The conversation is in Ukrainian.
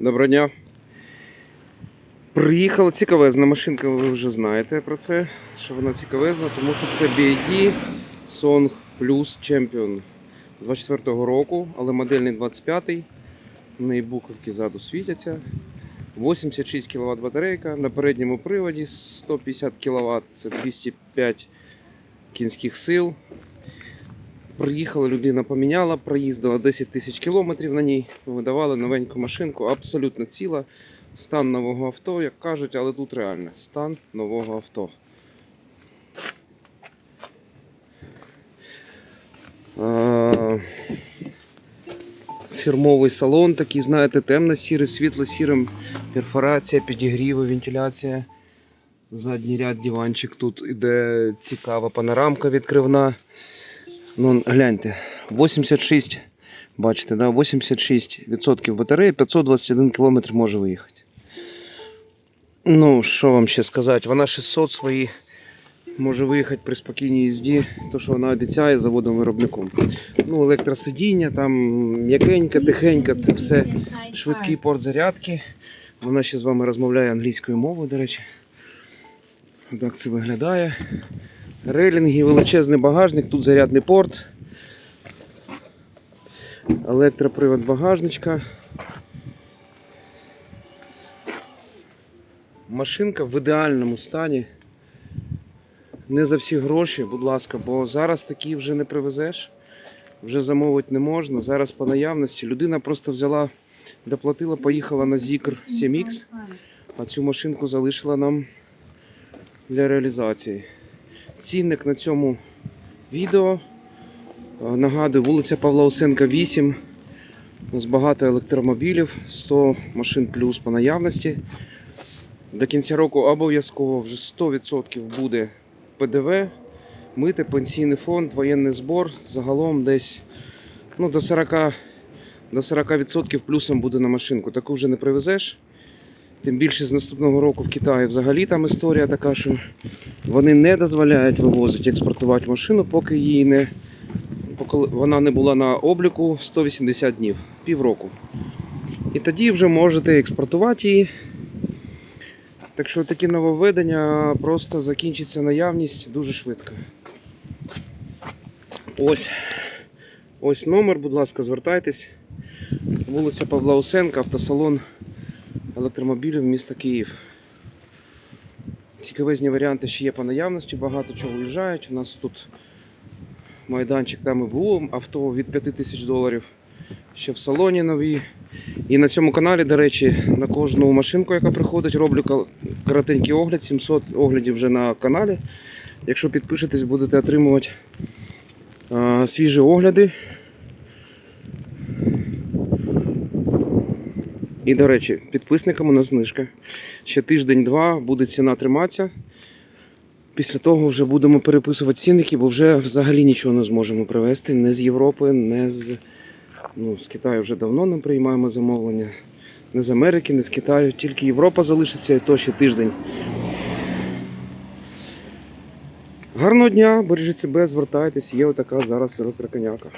Доброго дня. Приїхала цікавезна машинка, ви вже знаєте про це, що вона цікавезна, тому що це BID Song Plus Champion 24-го року, але модельний 25-й. В неї буковки ззаду світяться. 86 кВт батарейка на передньому приводі 150 кВт, це 205 кінських сил. Приїхала людина, поміняла, проїздила 10 тисяч кілометрів на ній, видавали новеньку машинку, абсолютно ціла. Стан нового авто, як кажуть, але тут реально стан нового авто. Фірмовий салон такий, знаєте, темно-сірий, світло-сірим, перфорація, підігріви, вентиляція. Задній ряд диванчик тут іде цікава панорамка відкривна. Ну, гляньте, 86, бачите, да, 86% батареї, 521 км може виїхати. Ну, що вам ще сказати, вона 600 свої може виїхати при спокійній їзді, то що вона обіцяє заводом виробником. Ну, електросидіння, там м'якенька, тихенька, це все швидкий порт зарядки. Вона ще з вами розмовляє англійською мовою, до речі. Так це виглядає. Рейлінги, величезний багажник, тут зарядний порт. Електропривод багажничка. Машинка в ідеальному стані. Не за всі гроші, будь ласка, бо зараз такі вже не привезеш, вже замовити не можна. Зараз по наявності людина просто взяла, доплатила, поїхала на Zikr 7X, а цю машинку залишила нам для реалізації. Цінник на цьому відео. Е, Нагадую, вулиця Павла Осенка 8. У нас багато електромобілів, 100 машин плюс по наявності. До кінця року обов'язково вже 100% буде ПДВ, мити, пенсійний фонд, воєнний збор. Загалом десь ну, до 40%, до 40% плюсом буде на машинку. Таку вже не привезеш. Тим більше з наступного року в Китаї взагалі там історія така, що вони не дозволяють вивозити, експортувати машину, поки її не поки вона не була на обліку 180 днів, півроку. І тоді вже можете експортувати її. Так що такі нововведення просто закінчиться наявність дуже швидко. Ось. Ось номер, будь ласка, звертайтесь. Вулиця Павла Усенка, автосалон електромобілів міста Київ. Цікавезні варіанти ще є по наявності, багато чого виїжджають. У нас тут майданчик там і було, авто від 5 тисяч доларів. Ще в салоні нові. І на цьому каналі, до речі, на кожну машинку, яка приходить, роблю коротенький огляд, 700 оглядів вже на каналі. Якщо підпишетесь, будете отримувати свіжі огляди. І, до речі, підписникам у нас знижка. Ще тиждень-два буде ціна триматися. Після того вже будемо переписувати цінники, бо вже взагалі нічого не зможемо привезти. Не з Європи, не з, ну, з Китаю вже давно не приймаємо замовлення. Не з Америки, не з Китаю. Тільки Європа залишиться і то ще тиждень. Гарного дня, бережіть себе, звертайтесь, є отака зараз електроконяка.